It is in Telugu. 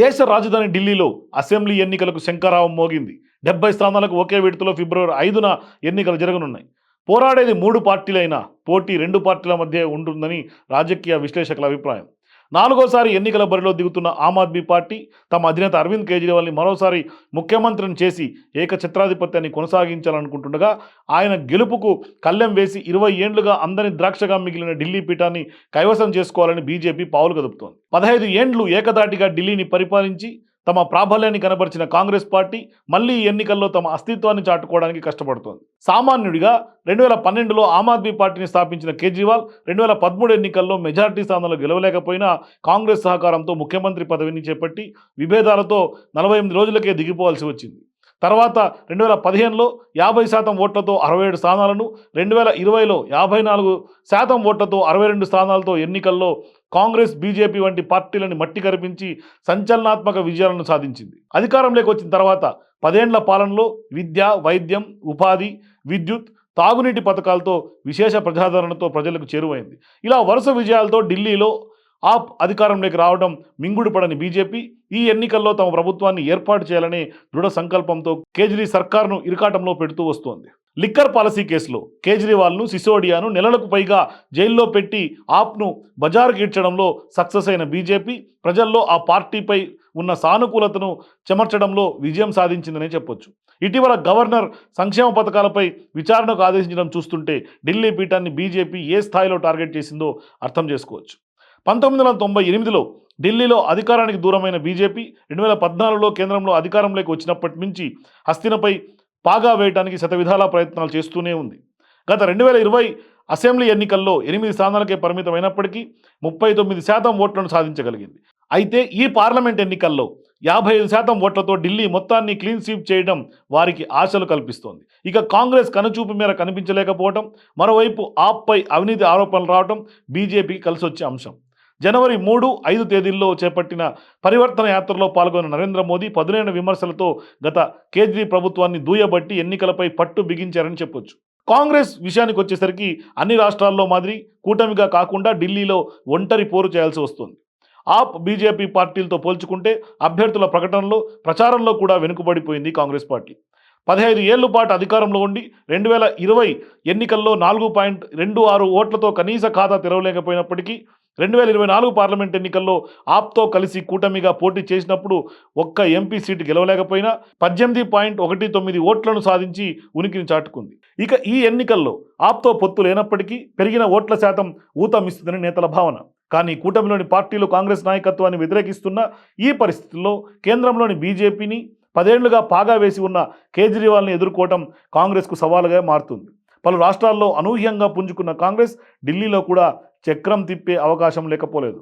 దేశ రాజధాని ఢిల్లీలో అసెంబ్లీ ఎన్నికలకు శంకరావం మోగింది. డెబ్బై స్థానాలకు ఒకే విడతలో ఫిబ్రవరి ఐదున ఎన్నికలు జరగనున్నాయి. పోరాడేది మూడు పార్టీలైనా పోటీ రెండు పార్టీల మధ్య ఉంటుందని రాజకీయ విశ్లేషకుల అభిప్రాయం. నాలుగోసారి ఎన్నికల బరిలో దిగుతున్న ఆమ్ ఆద్మీ పార్టీ తమ అధినేత అరవింద్ కేజ్రీవాల్ని మరోసారి ముఖ్యమంత్రిని చేసి ఏకఛత్రాధిపత్యాన్ని కొనసాగించాలనుకుంటుండగా ఆయన గెలుపుకు కళ్ళెం వేసి ఇరవై ఏండ్లుగా అందని ద్రాక్షగా మిగిలిన ఢిల్లీ పీఠాన్ని కైవసం చేసుకోవాలని బీజేపీ పావులు కదుపుతోంది. పదహైదు ఏండ్లు ఏకదాటిగా ఢిల్లీని పరిపాలించి తమ ప్రాబల్యాన్ని కనబరిచిన కాంగ్రెస్ పార్టీ మళ్ళీ ఈ ఎన్నికల్లో తమ అస్తిత్వాన్ని చాటుకోవడానికి కష్టపడుతోంది. సామాన్యుడిగా రెండు వేల పన్నెండులో ఆమ్ ఆద్మీ పార్టీని స్థాపించిన కేజ్రీవాల్ రెండు వేల పదమూడు ఎన్నికల్లో మెజార్టీ స్థానంలో గెలవలేకపోయినా కాంగ్రెస్ సహకారంతో ముఖ్యమంత్రి పదవిని చేపట్టి విభేదాలతో నలభై ఎనిమిది రోజులకే దిగిపోవాల్సి వచ్చింది. తర్వాత రెండు వేల పదిహేనులో యాభై శాతం ఓట్లతో అరవై ఏడు స్థానాలను రెండు వేల ఇరవైలో యాభై నాలుగు శాతం ఓట్లతో అరవై రెండు స్థానాలతో ఎన్నికల్లో కాంగ్రెస్ బీజేపీ వంటి పార్టీలను మట్టి కరిపించి సంచలనాత్మక విజయాలను సాధించింది. అధికారంలోకి వచ్చిన తర్వాత పదేండ్ల పాలనలో విద్య వైద్యం ఉపాధి విద్యుత్ తాగునీటి పథకాలతో విశేష ప్రజాదరణతో ప్రజలకు చేరువైంది. ఇలా వరుస విజయాలతో ఢిల్లీలో ఆప్ అధికారంలోకి రావడం మింగుడు పడని బీజేపీ ఈ ఎన్నికల్లో తమ ప్రభుత్వాన్ని ఏర్పాటు చేయాలనే దృఢ సంకల్పంతో కేజ్రీ సర్కార్ను ఇరకాటంలో పెడుతూ వస్తోంది. లిక్కర్ పాలసీ కేసులో కేజ్రీవాల్ను సిసోడియాను నెలలకు పైగా జైల్లో పెట్టి ఆప్ను బజారుకి ఇడ్చడంలో సక్సెస్ అయిన బీజేపీ ప్రజల్లో ఆ పార్టీపై ఉన్న సానుకూలతను చెమర్చడంలో విజయం సాధించిందనే చెప్పొచ్చు. ఇటీవల గవర్నర్ సంక్షేమ పథకాలపై విచారణకు ఆదేశించడం చూస్తుంటే ఢిల్లీ పీఠాన్ని బీజేపీ ఏ స్థాయిలో టార్గెట్ చేసిందో అర్థం చేసుకోవచ్చు. పంతొమ్మిది వందల తొంభై ఎనిమిదిలో ఢిల్లీలో అధికారానికి దూరమైన బీజేపీ రెండు వేల పద్నాలుగులో కేంద్రంలో అధికారంలోకి వచ్చినప్పటి నుంచి హస్తినపై పాగా వేయడానికి శతవిధాల ప్రయత్నాలు చేస్తూనే ఉంది. గత రెండు వేల ఇరవై అసెంబ్లీ ఎన్నికల్లో ఎనిమిది స్థానాలకే పరిమితమైనప్పటికీ ముప్పై తొమ్మిది శాతం ఓట్లను సాధించగలిగింది. అయితే ఈ పార్లమెంట్ ఎన్నికల్లో యాభై ఐదు శాతం ఓట్లతో ఢిల్లీ మొత్తాన్ని క్లీన్ స్వీప్ చేయడం వారికి ఆశలు కల్పిస్తోంది. ఇక కాంగ్రెస్ కనుచూపు మేర కనిపించలేకపోవడం మరోవైపు ఆప్పై అవినీతి ఆరోపణలు రావడం బీజేపీకి కలిసొచ్చే అంశం. జనవరి మూడు ఐదు తేదీల్లో చేపట్టిన పరివర్తన యాత్రలో పాల్గొన్న నరేంద్ర మోదీ పదునైన విమర్శలతో గత కేజ్రీ ప్రభుత్వాన్ని దూయబట్టి ఎన్నికలపై పట్టు బిగించారని చెప్పొచ్చు. కాంగ్రెస్ విషయానికి వచ్చేసరికి అన్ని రాష్ట్రాల్లో మాదిరి కూటమిగా కాకుండా ఢిల్లీలో ఒంటరి పోరు చేయాల్సి వస్తుంది. ఆప్ బీజేపీ పార్టీలతో పోల్చుకుంటే అభ్యర్థుల ప్రకటనలో ప్రచారంలో కూడా వెనుకబడిపోయింది కాంగ్రెస్ పార్టీ. పదహైదు ఏళ్ళ పాటు అధికారంలో ఉండి రెండు వేల ఇరవై ఎన్నికల్లో నాలుగు పాయింట్ రెండు ఆరు ఓట్లతో కనీస ఖాతా తెరవలేకపోయినప్పటికీ రెండు వేల ఇరవై నాలుగు పార్లమెంట్ ఎన్నికల్లో ఆప్తో కలిసి కూటమిగా పోటీ చేసినప్పుడు ఒక్క ఎంపీ సీటు గెలవలేకపోయినా పద్దెనిమిది పాయింట్ ఒకటి తొమ్మిది ఓట్లను సాధించి ఉనికిని చాటుకుంది. ఇక ఈ ఎన్నికల్లో ఆప్తో పొత్తు లేనప్పటికీ పెరిగిన ఓట్ల శాతం ఊతమిస్తుందని నేతల భావన. కానీ కూటమిలోని పార్టీలు కాంగ్రెస్ నాయకత్వాన్ని వ్యతిరేకిస్తున్న ఈ పరిస్థితుల్లో కేంద్రంలోని బీజేపీని పదేళ్ళుగా పాగా వేసి ఉన్న కేజ్రీవాల్ని ఎదుర్కోవటం కాంగ్రెస్కు సవాలుగా మారుతుంది. పలు రాష్ట్రాల్లో అనూహ్యంగా పుంజుకున్న కాంగ్రెస్ ఢిల్లీలో కూడా చక్రం తిప్పే అవకాశం లేకపోలేదు.